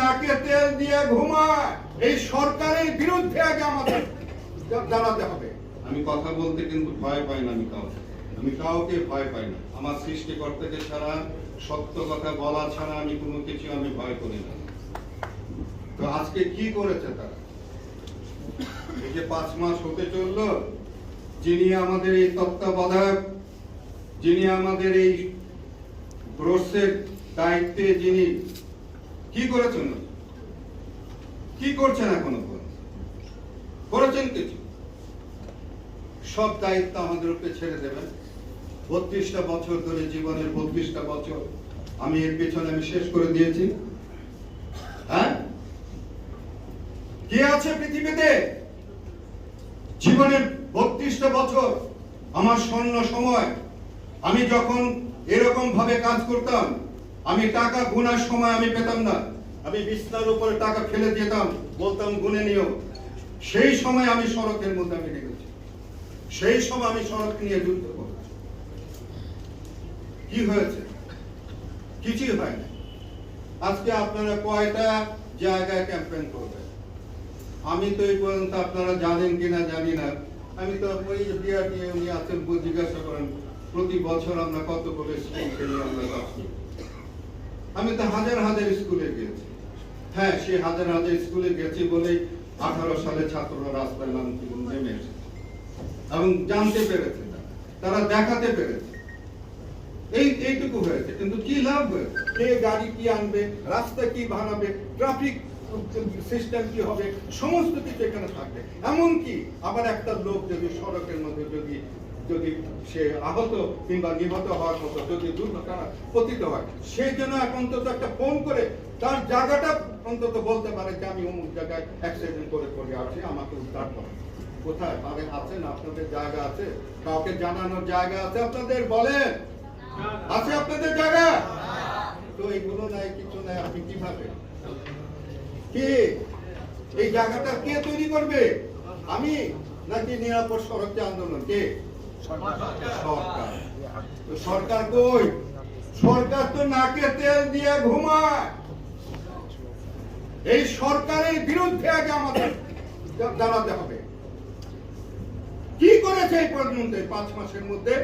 নাকে তেল দিয়ে ঘুমায়। এই সরকারের বিরুদ্ধে আগে আমাদের দাঁড়াতে হবে। আমি কথা বলতে কিন্তু ভয় পাই না আমি কাউকে। আমি কাউকে ভয় পাই না। আমার সৃষ্টিকর্তাকে ছাড়া সত্য কথা বলা ছাড়া আমি কোনো কিছু আমি ভয় করি না। তো আজকে কি করেছে তারা? এই যে পাঁচ মাস হতে চলল, যিনি আমাদের এই তত্ত্বাবধায়ক, যিনি আমাদের এই দায়িত্বে যিনি কি করেছেন কি করছেন এখনও করেছেন কিছু? সব দায়িত্ব আমাদের উপরে ছেড়ে দেবেন। বত্রিশটা বছর ধরে জীবনের বত্রিশটা বছর আমি এর পেছনে আমি শেষ করে দিয়েছি। হ্যাঁ? কে আছে পৃথিবীতে? জীবনের বত্রিশটা বছর আমার স্বর্ণ সময়। আমি যখন এরকম ভাবে কাজ করতাম আমি টাকা গুনার সময় আমি পেতাম না। আমি বিছনার উপরে টাকা ফেলে দিতাম, বলতাম, গুনে নিও। সেই সময় আমি সড়কের মধ্যে আমি লেগেছি সেই সময় আমি সড়ক নিয়ে যুদ্ধ করেছি কি হয়েছে? কিছুই হয়নি আজকে আপনারা কয়টা জায়গায় ক্যাম্পেইন করবেন? আমি তো এই পর্যন্ত আপনারা জানেন কিনা জানি না। আমি তো ওই নিয়ে উনি আছেন জিজ্ঞাসা করেন, প্রতি বছর আমরা কত করে স্কুল আমরা। আমি তো হাজার হাজার স্কুলে গিয়েছি হ্যাঁ সে হাজার হাজার স্কুলে গেছি বলেই আঠারো সালে ছাত্ররা রাস্তায় নাম নেমে এসেছে। এবং জানতে পেরেছে। তারা দেখাতে পেরেছে। এই, এইটুকু হয়েছে, কিন্তু কি লাভ হয়েছে? কে গাড়ি কি আনবে, রাস্তা কি বানাবে, ট্রাফিক সিস্টেম কি হবে, সমস্ত কিছু এখানে থাকবে। এমনকি আবার একটা লোক যদি সড়কের মধ্যে যদি যদি সে আহত কিংবা নিহত হওয়ার মতো যদি দুর্ঘটনা পতিত হয়, সেই জন্য অন্তত একটা ফোন করে তার জায়গাটা অন্তত বলতে পারে যে আমি অমুক জায়গায় অ্যাক্সিডেন্ট করে পড়ে আছি, আমাকে উদ্ধার করো। কোথায়? আছেন আপনাদের জায়গা আছে? কাউকে জানানোর জায়গা আছে আপনাদের? বলেন। আছে আপনাদের জায়গা? তো নাই, কিছু নাই, আপনি কীভাবে? কে? এই জায়গাটা কে তৈরি করবে? আমি? নাকি নিরাপদ সড়ক আন্দোলন? কে? সরকার কই? সরকার তো নাকে তেল দিয়ে ঘুমায়। এই সরকারের বিরুদ্ধে আগে আমাদের দাঁড়াতে হবে। কি করেছে এই পর্যন্ত পাঁচ মাসের মধ্যে?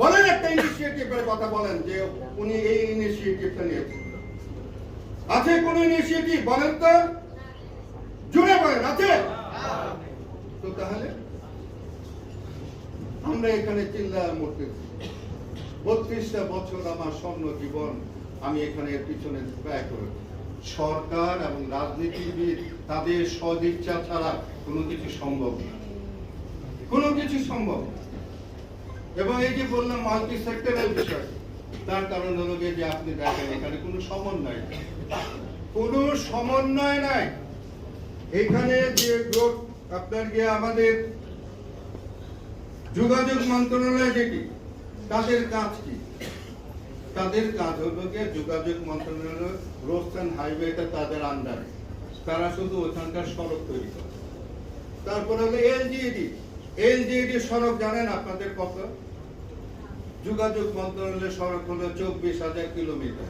বলেন একটা ইনিশিয়েটিভের কথা বলেন যে উনি এই ইনিশিয়েটিভটা নিয়েছেন। আছে কোন ইনিশিয়েটিভ বলেন তো। জুড়ে বলেন, আছে? তো তাহলে? আমরা এখানে চিল্লা মরতেছি বত্রিশটা বছর আমার স্বর্ণ জীবন আমি এখানে পিছনে ব্যয় করেছি। সরকার এবং রাজনীতিবিদ তাদের সদিচ্ছা ছাড়া কোনো কিছু সম্ভব না। কোনো কিছু সম্ভব এবং এই যে বললাম মাল্টি সেক্টরাল বিষয়, তার কারণ হলো যে আপনি দেখেন এখানে কোনো সমন্বয় কোনো সমন্বয় নাই। এখানে যে গ্রোথ আপনার গিয়ে আমাদের যোগাযোগ মন্ত্রণালয় যেটি, তাদের কাজ কি? তাদের কাজ হলো গিয়ে যোগাযোগ মন্ত্রণালয় অ্যান্ড হাইওয়েটা তাদের আন্ডারে তারা শুধু ওখানকার সড়ক তৈরি করে। তারপরে হলো এলজিডি এলজিডি সড়ক জানেন আপনাদের কত? যোগাযোগ মন্ত্রণালয়ের সড়ক হলো চব্বিশ হাজার কিলোমিটার।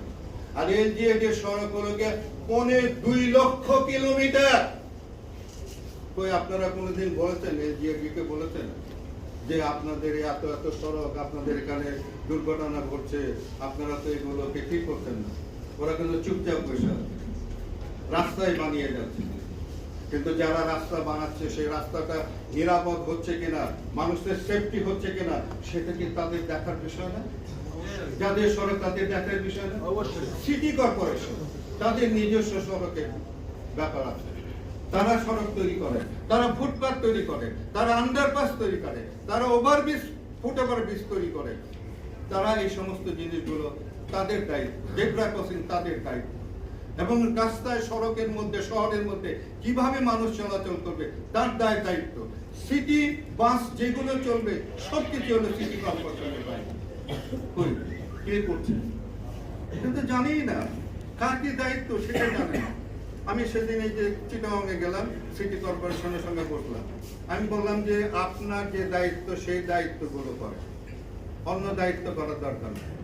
আর এলজিএডি সড়ক হলো গিয়ে পৌনে দুই লক্ষ কিলোমিটার। কই আপনারা কোনোদিন বলেছেন এলজিএডি কে বলেছেন? যে আপনাদের এত এত সড়ক আপনাদের এখানে দুর্ঘটনা ঘটছে আপনারা তো এগুলোকে ঠিক করছেন না। ওরা কিন্তু চুপচাপ বসে আছে। রাস্তায় বানিয়ে যাচ্ছে। কিন্তু যারা রাস্তা বানাচ্ছে সেই রাস্তাটা নিরাপদ হচ্ছে কিনা মানুষের সেফটি হচ্ছে কিনা সেটা কি তাদের দেখার বিষয় না? যাদের সড়ক তাদের দেখার বিষয় না? অবশ্যই। সিটি কর্পোরেশন তাদের নিজস্ব সড়কের ব্যাপার আছে। তারা সড়ক তৈরি করে, তারা ফুটপাথ তৈরি করে, তারা আন্ডারপাস তৈরি করে, তারা ওভারব্রিজ ফুট ওভার ব্রিজ তৈরি করে। তারা এই সমস্ত জিনিসগুলো তাদের দায়িত্ব জেব্রা ক্রসিং তাদের দায়িত্ব। এবং রাস্তায়, সড়কের মধ্যে, শহরের মধ্যে কীভাবে মানুষ চলাচল করবে, তার দায় দায়িত্ব। সিটি বাস যেগুলো চলবে, সবকিছু হলো সিটি কর্পোরেশনের দায়িত্ব। কে করছে? এটা তো জানিই না। কার কি দায়িত্ব সেটা জানে না। আমি সেদিন এই যে চিটাঙ্গে গেলাম, সিটি কর্পোরেশনের সঙ্গে বসলাম। আমি বললাম যে আপনার যে দায়িত্ব, সেই দায়িত্বগুলো করে। অন্য দায়িত্ব করার দরকার নেই।